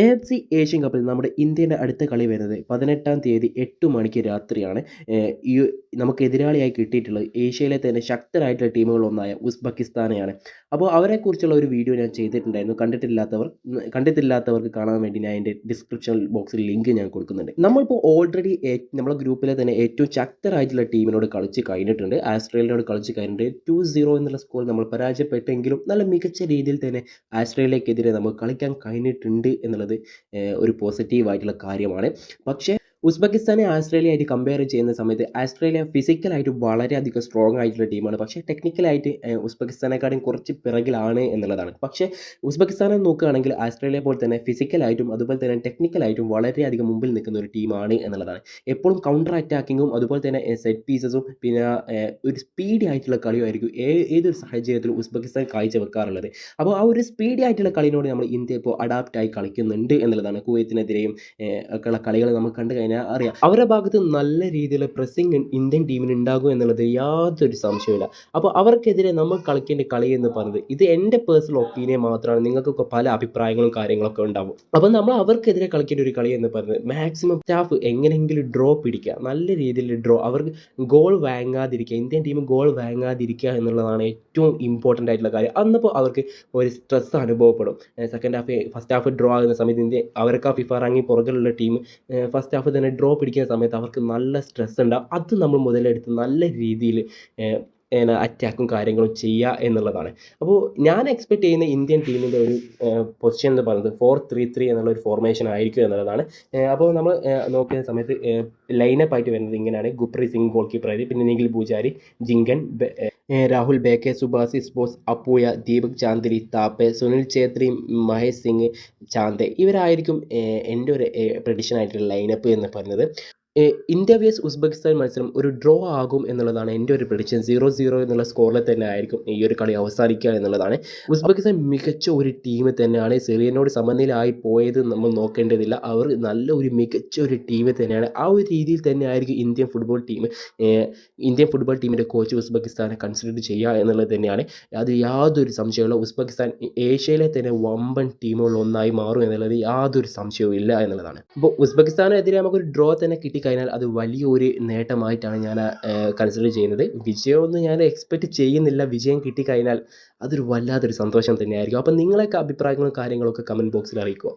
A F C Asian കപ്പിൽ നമ്മുടെ ഇന്ത്യയുടെ അടുത്ത കളി വരുന്നത് പതിനെട്ടാം തീയതി എട്ട് മണിക്ക് രാത്രിയാണ്. ഈ നമുക്ക് എതിരാളിയായി കിട്ടിയിട്ടുള്ളത് ഏഷ്യയിലെ തന്നെ ശക്തരായിട്ടുള്ള ടീമുകളൊന്നായ ഉസ്ബെക്കിസ്ഥാനെയാണ്. അപ്പോൾ അവരെക്കുറിച്ചുള്ള ഒരു വീഡിയോ ഞാൻ ചെയ്തിട്ടുണ്ടായിരുന്നു. കണ്ടിട്ടില്ലാത്തവർ കണ്ടിട്ടില്ലാത്തവർക്ക് കാണാൻ വേണ്ടി ഞാൻ എന്റെ ഡിസ്ക്രിപ്ഷൻ ബോക്സിൽ ലിങ്ക് ഞാൻ കൊടുക്കുന്നുണ്ട്. നമ്മളിപ്പോൾ ഓൾറെഡി നമ്മുടെ ഗ്രൂപ്പിലെ തന്നെ ഏറ്റവും ശക്തരായിട്ടുള്ള ടീമിനോട് കളിച്ച് കഴിഞ്ഞിട്ടുണ്ട്. ആസ്ട്രേലിയയോട് കളിച്ച് കഴിഞ്ഞിട്ടുണ്ട്. ടു സീറോ എന്നുള്ള സ്കോർ നമ്മൾ പരാജയപ്പെട്ടെങ്കിലും നല്ല മികച്ച രീതിയിൽ തന്നെ ആസ്ട്രേലിയക്കെതിരെ നമുക്ക് കളിക്കാൻ കഴിഞ്ഞിട്ടുണ്ട് എന്നുള്ളത് ഒരു പോസിറ്റീവായിട്ടുള്ള കാര്യമാണ്. പക്ഷേ ഉസ്ബെക്കിസ്ഥാനെ ആസ്ട്രേലിയ ആയിട്ട് കമ്പയർ ചെയ്യുന്ന സമയത്ത് ആസ്ട്രേലിയ ഫിസിക്കലായിട്ട് വളരെയധികം സ്ട്രോങ് ആയിട്ടുള്ള ടീമാണ് പക്ഷേ ടെക്നിക്കലായിട്ട് ഉസ്ബെക്കിസ്ഥാനെക്കാളും കുറച്ച് പിറകിലാണ് എന്നുള്ളതാണ്. പക്ഷേ ഉസ്ബെക്കിസ്ഥാനെ നോക്കുകയാണെങ്കിൽ ആസ്ട്രേലിയ പോലെ തന്നെ ഫിസിക്കലായിട്ടും അതുപോലെ തന്നെ ടെക്നിക്കലായിട്ടും വളരെയധികം മുമ്പിൽ നിൽക്കുന്ന ഒരു ടീമാണ് എന്നുള്ളതാണ്. എപ്പോഴും കൗണ്ടർ അറ്റാക്കിങ്ങും അതുപോലെ തന്നെ സെറ്റ് പീസസും പിന്നെ ഒരു സ്പീഡി ആയിട്ടുള്ള കളിയുമായിരിക്കും ഏതൊരു സാഹചര്യത്തിലും ഉസ്ബെക്കിസ്ഥാൻ കാഴ്ചവെക്കാറുള്ളത്. അപ്പോൾ ആ ഒരു സ്പീഡി ആയിട്ടുള്ള കളിനോട് നമ്മൾ ഇന്ത്യ ഇപ്പോൾ അഡാപ്റ്റായി കളിക്കുന്നുണ്ട് എന്നുള്ളതാണ്. കുവൈത്തിനെതിരെയും ഒക്കെയുള്ള കളികൾ നമുക്ക് കണ്ടു കഴിഞ്ഞാൽ അറിയാം. അവരുടെ ഭാഗത്ത് നല്ല രീതിയിലുള്ള പ്രസിംഗ് ഇന്ത്യൻ ടീമിന് ഉണ്ടാകും എന്നുള്ളത് യാതൊരു സംശയമില്ല അപ്പോൾ അവർക്കെതിരെ നമ്മൾ കളിക്കേണ്ട കളി എന്ന് പറയുന്നത് ഇത് എന്റെ പേഴ്സണൽ ഒപ്പീനിയൻ മാത്രമാണ്. നിങ്ങൾക്കൊക്കെ പല അഭിപ്രായങ്ങളും കാര്യങ്ങളൊക്കെ ഉണ്ടാവും. അപ്പോൾ നമ്മൾ അവർക്കെതിരെ കളിക്കേണ്ട ഒരു കളി എന്ന് പറയുന്നത് മാക്സിമം സ്റ്റാഫ് എങ്ങനെയെങ്കിലും ഡ്രോ പിടിക്കുക. നല്ല രീതിയിൽ ഡ്രോ അവർക്ക് ഗോൾ വാങ്ങാതിരിക്കുക. ഇന്ത്യൻ ടീം ഗോൾ വാങ്ങാതിരിക്കുക എന്നുള്ളതാണ് ഏറ്റവും ഇമ്പോർട്ടന്റ് ആയിട്ടുള്ള കാര്യം. അന്നപ്പോൾ അവർക്ക് ഒരു സ്ട്രെസ് അനുഭവപ്പെടും. Second half first half draw ആകുന്ന സമയത്ത് ഇന്ത്യ അവർക്ക് ആ ഫിഫ റാങ്കിങ് പുറകിലുള്ള ടീം ഫസ്റ്റ് ഹാഫ് തന്നെ ഡ്രോ പിടിക്കുന്ന സമയത്ത് അവർക്ക് നല്ല സ്ട്രെസ് ഉണ്ടാവും. അത് നമ്മൾ മുതലെടുത്ത് നല്ല രീതിയിൽ അറ്റാക്കും കാര്യങ്ങളും ചെയ്യുക എന്നുള്ളതാണ്. അപ്പോൾ ഞാൻ എക്സ്പെക്ട് ചെയ്യുന്ന ഇന്ത്യൻ ടീമിന്റെ ഒരു പൊസിഷൻ എന്ന് പറയുന്നത് ഫോർ ത്രീ ത്രീ എന്നുള്ള ഒരു ഫോർമേഷൻ ആയിരിക്കും എന്നുള്ളതാണ്. അപ്പോൾ നമ്മൾ നോക്കുന്ന സമയത്ത് ലൈനപ്പ് ആയിട്ട് വരുന്നത് ഇങ്ങനെയാണ്. ഗുപ്രീത് സിംഗ് ഗോൾ കീപ്പറായിട്ട് പിന്നെ നിഖിൽ പൂജാരി ജിങ്കൻ രാഹുൽ ബേക്കെ സുഭാസിസ് ബോസ് അപ്പൂയ ദീപക് ചാന്ദിരി താപ്പെ സുനിൽ ഛേത്രി മഹേഷ് സിംഗ് ചാന്തെ ഇവരായിരിക്കും എന്റെ ഒരു പ്രഡിഷൻ ആയിട്ടുള്ള ലൈനപ്പ് എന്ന് പറയുന്നത്. ഇന്ത്യ വേസ് ഉസ്ബെക്കിസ്ഥാൻ മത്സരം ഒരു ഡ്രോ ആകും എന്നുള്ളതാണ് എന്റെ ഒരു പ്രഡിക്ഷൻ സീറോ സീറോ എന്നുള്ള സ്കോറിൽ തന്നെ ആയിരിക്കും ഈ ഒരു കളി അവസാനിക്കുക എന്നുള്ളതാണ്. ഉസ്ബെക്കിസ്ഥാൻ മികച്ച ഒരു ടീം തന്നെയാണ്. സിറിയനോട് സമനിലായി പോയത് നമ്മൾ നോക്കേണ്ടതില്ല. അവർ നല്ല ഒരു മികച്ച ഒരു ടീം തന്നെയാണ്. ആ ഒരു രീതിയിൽ തന്നെ ആയിരിക്കും Indian football team Indian football ടീമിന്റെ കോച്ച് ഉസ്ബെക്കിസ്ഥാനെ കൺസിഡർ ചെയ്യുക എന്നുള്ളത് തന്നെയാണ്. അത് യാതൊരു സംശയമുള്ള ഉസ്ബെക്കിസ്ഥാൻ ഏഷ്യയിലെ തന്നെ വമ്പൻ ടീമുകളിൽ ഒന്നായി മാറും എന്നുള്ളത് യാതൊരു സംശയവും ഇല്ല എന്നുള്ളതാണ്. അപ്പോൾ ഉസ്ബെക്കിസ്ഥാനെതിരെ നമുക്കൊരു ഡ്രോ തന്നെ കിട്ടിക്കഴിഞ്ഞാൽ അത് വലിയൊരു നേട്ടമായിട്ടാണ് ഞാൻ കൺസിഡർ ചെയ്യുന്നത്. വിജയമൊന്നും ഞാൻ എക്സ്പെക്റ്റ് ചെയ്യുന്നില്ല. വിജയം കിട്ടിക്കഴിഞ്ഞാൽ അതൊരു വല്ലാത്തൊരു സന്തോഷം തന്നെയായിരിക്കും. അപ്പം നിങ്ങളൊക്കെ അഭിപ്രായങ്ങളും കാര്യങ്ങളൊക്കെ കമന്റ് ബോക്സിൽ അറിയിക്കുക